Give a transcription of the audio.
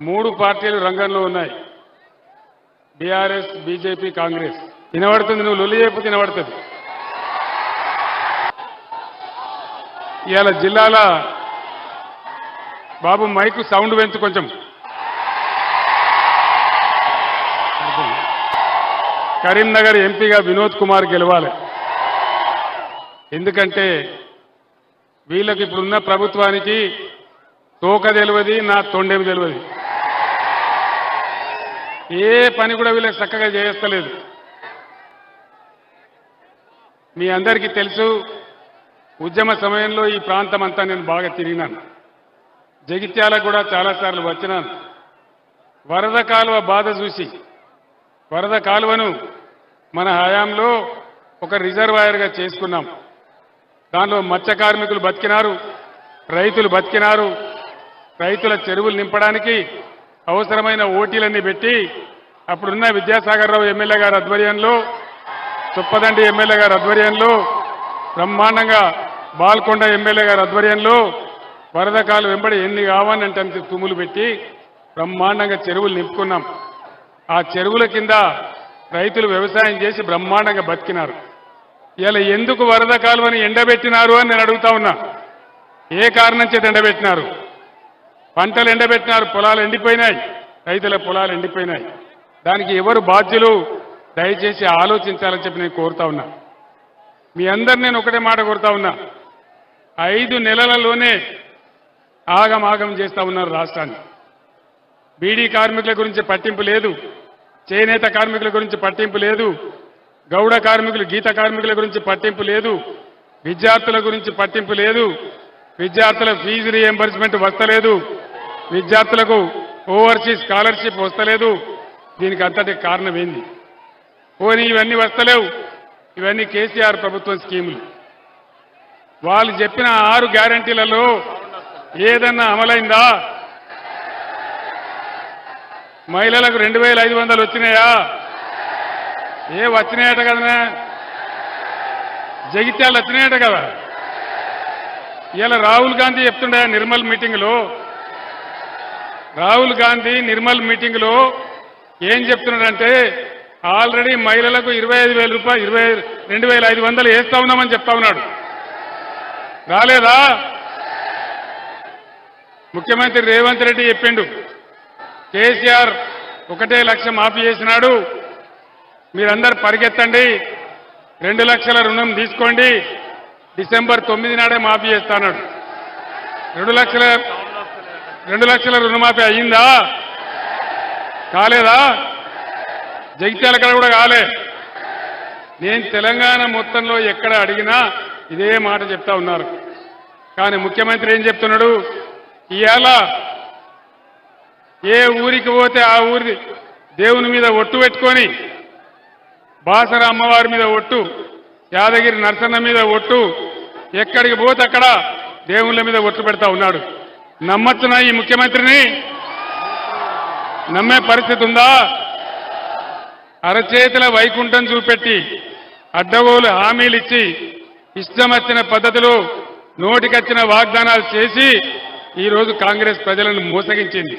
మూడు పార్టీలు రంగంలో ఉన్నాయి. BRS BJP Congress. వినబడుతుంది నువ్వు లొల్లి చెప్పు తినబడుతుంది ఇవాళ జిల్లాల బాబు మైకు సౌండ్ పెంచు కొంచెం. కరీంనగర్ ఎంపీగా వినోద్ కుమార్ గెలవాలి. ఎందుకంటే వీళ్ళకి ఇప్పుడున్న ప్రభుత్వానికి తోక తెలియదు నా తొండేమి తెలియదు. ఏ పని కూడా వీళ్ళకి చక్కగా చేస్తలేదు. మీ అందరికీ తెలుసు ఉద్యమ సమయంలో ఈ ప్రాంతం అంతా నేను బాగా తిరిగినాను. జగిత్యాలకు కూడా చాలాసార్లు వచ్చినాను. వరద కాలువ బాధ చూసి వరద కాలువను మన హయాంలో ఒక రిజర్వాయర్గా చేసుకున్నాం. దానిలో మత్స్య కార్మికులు బతికినారు రైతులు బతికినారు రైతుల చెరువులు నింపడానికి అవసరమైన ఓటీలన్నీ పెట్టి అప్పుడున్న విద్యాసాగర్ రావు ఎమ్మెల్యే గారి ఆధ్వర్యంలో చుప్పదండి ఎమ్మెల్యే గారి ఆధ్వర్యంలో బ్రహ్మాండంగా బాల్కొండ ఎమ్మెల్యే గారి ఆధ్వర్యంలో వరద కాలు వెంబడి ఎన్ని కావాలంటే అంత తుమ్ములు పెట్టి బ్రహ్మాండంగా చెరువులు నింపుకున్నాం. ఆ చెరువుల కింద రైతులు వ్యవసాయం చేసి బ్రహ్మాండంగా బతికినారు. ఇలా ఎందుకు వరద కాలువని ఎండబెట్టినారు అని నేను అడుగుతా ఉన్నా. ఏ కారణం చేత ఎండబెట్టినారు? పంటలు ఎండబెట్టినారు పొలాలు ఎండిపోయినాయి. రైతుల పొలాలు ఎండిపోయినాయి. దానికి ఎవరు బాధ్యులు? దయచేసి ఆలోచించాలని చెప్పి నేను కోరుతా ఉన్నా. మీ అందరు నేను ఒకటే మాట కోరుతా ఉన్నా. ఐదు నెలలలోనే ఆగమాగం చేస్తా ఉన్నారు రాష్ట్రాన్ని. బీడీ కార్మికుల గురించి పట్టింపు లేదు. చేనేత కార్మికుల గురించి పట్టింపు లేదు. గౌడ కార్మికులు గీత కార్మికుల గురించి పట్టింపు లేదు. విద్యార్థుల గురించి పట్టింపు లేదు. విద్యార్థుల ఫీజు రీఎంబర్స్మెంట్ వస్తలేదు. విద్యార్థులకు ఓవర్సీస్ స్కాలర్షిప్ వస్తలేదు. దీనికి అంతటి కారణం ఏంది పోనీ ఇవన్నీ వస్తలేవు. ఇవన్నీ కేసీఆర్ ప్రభుత్వం స్కీములు. వాళ్ళు చెప్పిన ఆరు గ్యారంటీలలో ఏదన్నా అమలైందా? మహిళలకు రెండు వేల ఐదు వందలు వచ్చినాయా? ఏ వచ్చినాయట కదనా? జగిత్యాలు వచ్చినాయట కదా? ఇలా రాహుల్ గాంధీ చెప్తుండే నిర్మల్ మీటింగ్లో రాహుల్ గాంధీ నిర్మల్ మీటింగ్లో ఏం చెప్తున్నాడంటే ఆల్రెడీ మహిళలకు ఇరవై ఐదు వేల రూపాయలు ఇరవై రెండు వేల ఐదు వందలు వేస్తా ఉన్నామని చెప్తా ఉన్నాడు. రాలేదా? ముఖ్యమంత్రి రేవంత్ రెడ్డి చెప్పిండు కేసీఆర్ ఒకటే లక్ష మాఫీ చేసినాడు మీరందరు పరిగెత్తండి రెండు లక్షల రుణం తీసుకోండి డిసెంబర్ తొమ్మిది నాడే మాఫీ చేస్తాడు రెండు లక్షల రెండు లక్షల రుణమాఫీ అయ్యిందా? కాలేదా? జగిత్యాల కాడ కూడా కాలే. నేను తెలంగాణ మొత్తంలో ఎక్కడ అడిగినా ఇదే మాట చెప్తా ఉన్నారు. కానీ ముఖ్యమంత్రి ఏం చెప్తున్నాడు? ఇవాళ ఏ ఊరికి పోతే ఆ ఊరి దేవుని మీద ఒట్టు పెట్టుకొని బాసర అమ్మవారి మీద ఒట్టు యాదగిరి నరసన్న మీద ఒట్టు ఎక్కడికి పోతే అక్కడ దేవుళ్ళ మీద ఒట్టు పెడతా ఉన్నాడు. నమ్మచ్చునా ఈ ముఖ్యమంత్రిని? నమ్మే పరిస్థితి ఉందా? అరచేతుల వైకుంఠం చూపెట్టి అడ్డగోలు హామీలు ఇచ్చి ఇష్టం వచ్చిన పద్ధతిలో నోటికొచ్చిన వాగ్దానాలు చేసి ఈరోజు కాంగ్రెస్ ప్రజలను మోసగించింది.